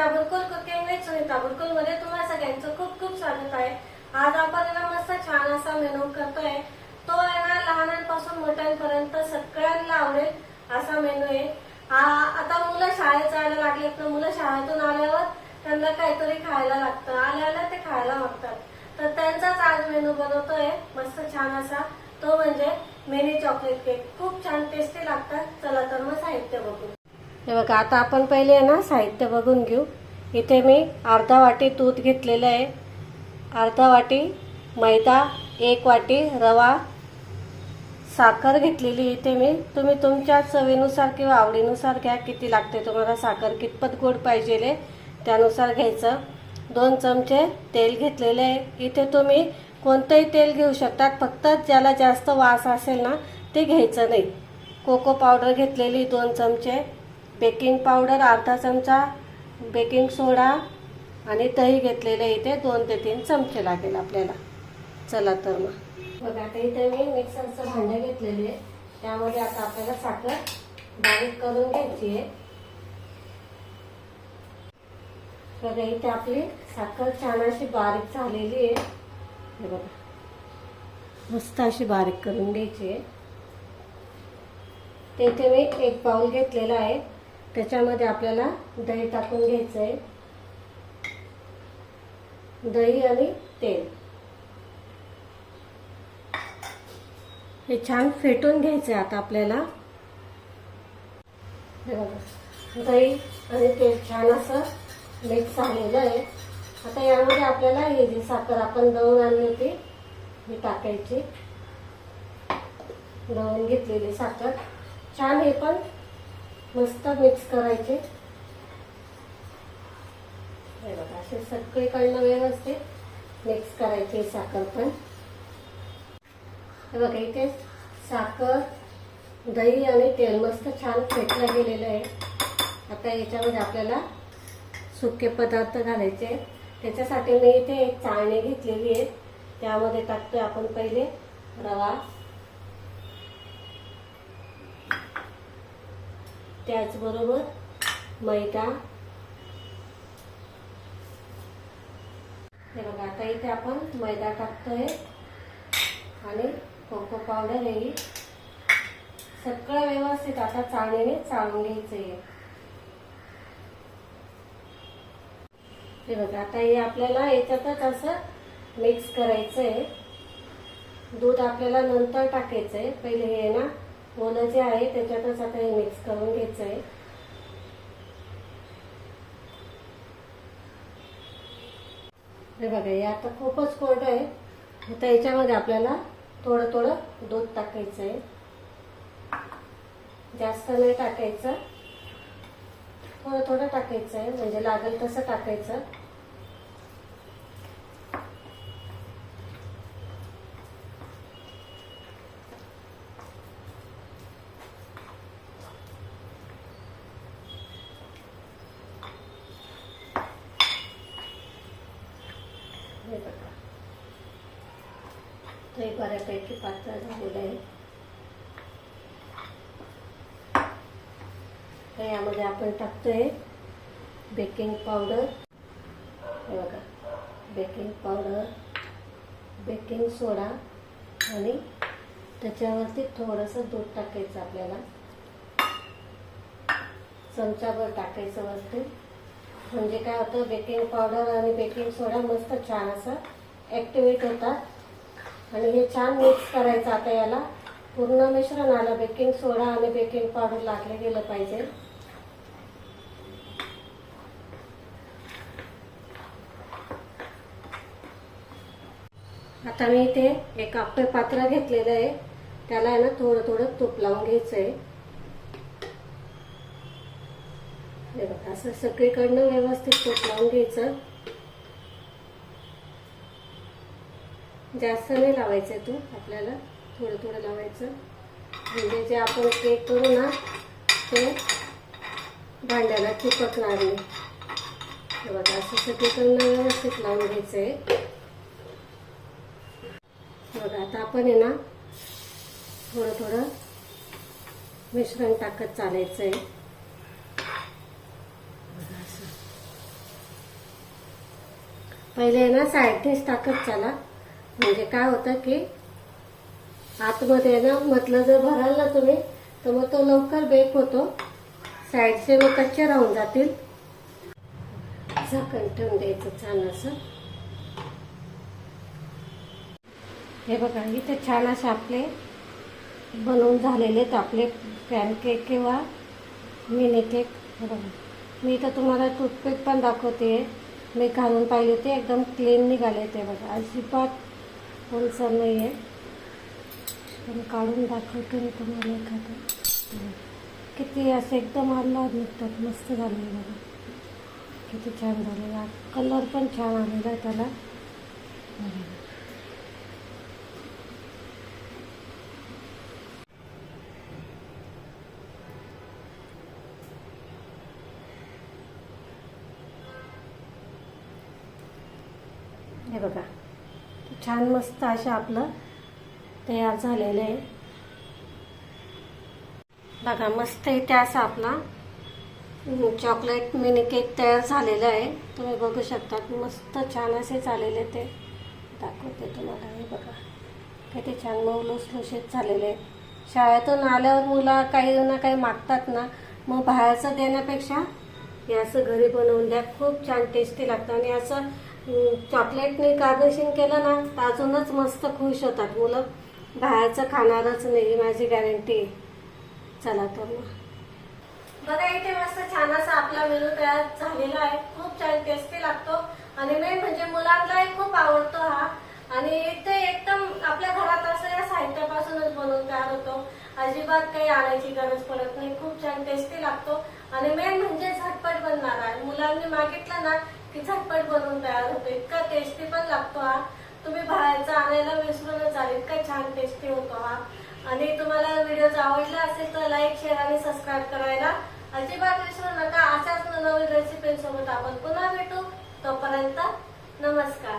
ताबडतोब cooking with Sunita बुलकुलमध्ये तुम्हाला सगळ्यांचं खूप खूप स्वागत आहे. आज आपण ना मस्त छान असा मेनू करतोय. तो आहे ना लहानांपासून मोठ्यांपर्यंत सगळ्यांना आवडेल असा मेनू आहे. आता मुलं शाळेत जायला लागलेत तर मुलं शाळेतून आल्यावर त्यांना काहीतरी खायला लागतं. आल्याला ते खायला मागतात. तर त्यांचाच आज मेनू बनवतोय. मस्त छान असा. तो म्हणजे मेनी चॉकलेट केक. खूप छान टेस्टी लागतात. चला तर मग साहित्य बघू. हे बघा आता आपण पहिले आहे ना साहित्य बघून घेऊ. इथे मी अर्धा वाटी दूध घेतलेलं आहे. अर्धा वाटी मैदा एक वाटी रवा साखर घेतलेली इथे मी. तुम्ही तुमच्या चवीनुसार किंवा आवडीनुसार घ्या किती लागते तुम्हाला साखर. कितपत गोड पाहिजे त्यानुसार घ्यायचं. दोन चमचे तेल घेतलेले आहे. इथे तुम्ही कोणतंही तेल घेऊ शकतात. फक्त ज्याला जास्त वास असेल ना ते घ्यायचं नाही. कोको पावडर घेतलेली दोन चमचे. बेकिंग पावडर अर्धा चमचा बेकिंग सोडा आणि दही घेतलेले इथे दोन ते तीन चमचे लागेल आपल्याला. चला तर मग. बघा आता इथे मी मिक्सरचं भांडं घेतलेले आहे. त्यामध्ये आता आपल्याला साखर बारीक करून घ्यायची आहे. बघा इथे आपली साखर छान अशी बारीक झालेली आहे. हे बघा. मस्त अशी बारीक करून घ्यायची आहे. तेथे मी एक पाऊल घेतलेला आहे. त्याच्यामध्ये आपल्याला दही टाकून घ्यायचं आहे दही आणि तेल. हे छान फेटून घ्यायचं आहे आता आपल्याला. दही आणि तेल छान असं मिक्स झालेलं आहे. आता यामध्ये आपल्याला हे जी साखर आपण दळून आणली होती ही टाकायची. दळून घेतलेली साखर. छान हे पण मस्त मिक्स करायचे. हे बघा असे सगळीकडनं व्यवस्थित मिक्स करायचे साखर पण. हे बघा इथे साखर दही आणि तेल मस्त छान फेटलं गेलेलं आहे. आता याच्यामध्ये आपल्याला सुके पदार्थ घालायचे त्याच्यासाठी मी इथे एक चाळणी घेतलेली आहे. त्यामध्ये टाकतोय आपण पहिले रवा. त्याचबरोबर मैदा. हे बघा आता इथे आपण मैदा टाकतोय आणि कोको पावडर येईल सगळं व्यवस्थित आता चाळणीने चाळून घ्यायचं आहे हे बघा आता हे आपल्याला याच्यातच असं मिक्स करायचं आहे दूध आपल्याला नंतर टाकायचं आहे पहिले हे ना ओलं जे आहे त्याच्यातच आता हे मिक्स करून घ्यायचं आहे हे बघा हे आता खूपच कोरडं आहे. आता याच्यामध्ये आपल्याला थोडं थोडं दूध टाकायचं आहे जास्त नाही टाकायचं. थोडं थोडं टाकायचं आहे म्हणजे लागेल तसं टाकायचं हे बघा ते बऱ्यापैकी पातळ झालेलं आहे. यामध्ये आपण टाकतोय बेकिंग पावडर. हे बघा बेकिंग पावडर बेकिंग सोडा आणि त्याच्यावरती थोडंसं दूध टाकायचं आपल्याला. चमचाभर टाकायचं वरती. म्हणजे काय होतं बेकिंग पावडर आणि बेकिंग सोडा मस्त छान असं ॲक्टिवेट होतात. आणि हे छान मिक्स करायचं आता याला. पूर्ण मिश्रण आलं बेकिंग सोडा आणि बेकिंग पावडर लागले गेलं पाहिजे. आता मी इथे एक आपलं पात्र घेतलेलं आहे. त्याला आहे ना थोडं थोडं तूप लावून घ्यायचं आहे बघा असं सगळीकडनं व्यवस्थित तूप लावून घ्यायचं. जास्त नाही लावायचं आहे तो. आपल्याला थोडं थोडं लावायचं. म्हणजे जे आपण केक करू ना ते भांड्याला चिपकणार नाही. हे बघा असं सगळीकडनं व्यवस्थित लावून घ्यायचं आहे बघा आता आपण आहे ना थोडं थोडं मिश्रण टाकत चालायचं आहे पहिले आहे पहिले ना साईडनेच टाकत चला. म्हणजे काय होतं की आतमध्ये ना म्हटलं जर भराल ना तुम्ही तर मग तो लवकर बेक होतो. साईडचे मग कच्चे राहून जातील. झाकण ठेवून द्यायचं छान असं. हे बघा इथे छान असे आपले बनवून झालेले आहेत आपले पॅनकेक किंवा मिनी केक बघा. मी इथं तुम्हाला टूथपेक पण दाखवते. मी घालून पाहिले ते एकदम क्लीन निघाले ते बघा. अजिबात ओलसर नाही आहे. पण काढून दाखवते मी तुम्हाला एखादं. किती असं एकदम आल्हाद निघतात. मस्त झाले बघा. किती छान झालेला कलर पण छान आलेला आहे त्याला. हे बघा. छान मस्त असं आपलं तयार झालेलं आहे. बघा मस्त इथे असं आपला. चॉकलेट मिनी केक तयार झालेला आहे. तुम्ही बघू शकता मस्त छान असे झालेले ते. दाखवते तुम्हाला हे बघा. किती छान मऊ लुसलुशीत झालेले आहे. शाळेतून आल्यावर मुलं काही ना काही मागतात ना. मग बाहेरचं देण्यापेक्षा हे असं घरी बनवून द्या. खूप छान टेस्टी लागतं. आणि असं चॉकलेटने गार्निशिंग केलं ना तर अजूनच मस्त खुश होतात मुलं. बाहेरचं खाणारच नाही माझी गॅरंटी चला तर मग. बघा इथे मस्त छान असा आपला मेनू तयार झालेला आहे. खूप छान टेस्टी लागतो. आणि मेन म्हणजे मुलांनाही खूप आवडतो हा. आणि इथे एकदम आपल्या घरात असं या साहित्यापासूनच बनवून तयार होतो. अजिबात काही आणायची गरज पडत नाही. खूप छान टेस्टी लागतो. आणि मेन म्हणजे झटपट बनणार आहे. मुलांनी मागितलं ना ती झटपट बनवून तयार होतो. इतका टेस्टी पण लागतो हा. तुम्ही बाहेरचा आणायला विसरूनच आले इतका छान टेस्टी होतो हा. आणि तुम्हाला व्हिडिओ आवडला असेल तर लाईक शेअर आणि सबस्क्राईब करायला अजिबात विसरू नका. अशाच नवीन रेसिपीसोबत आपण पुन्हा भेटू. तोपर्यंत नमस्कार.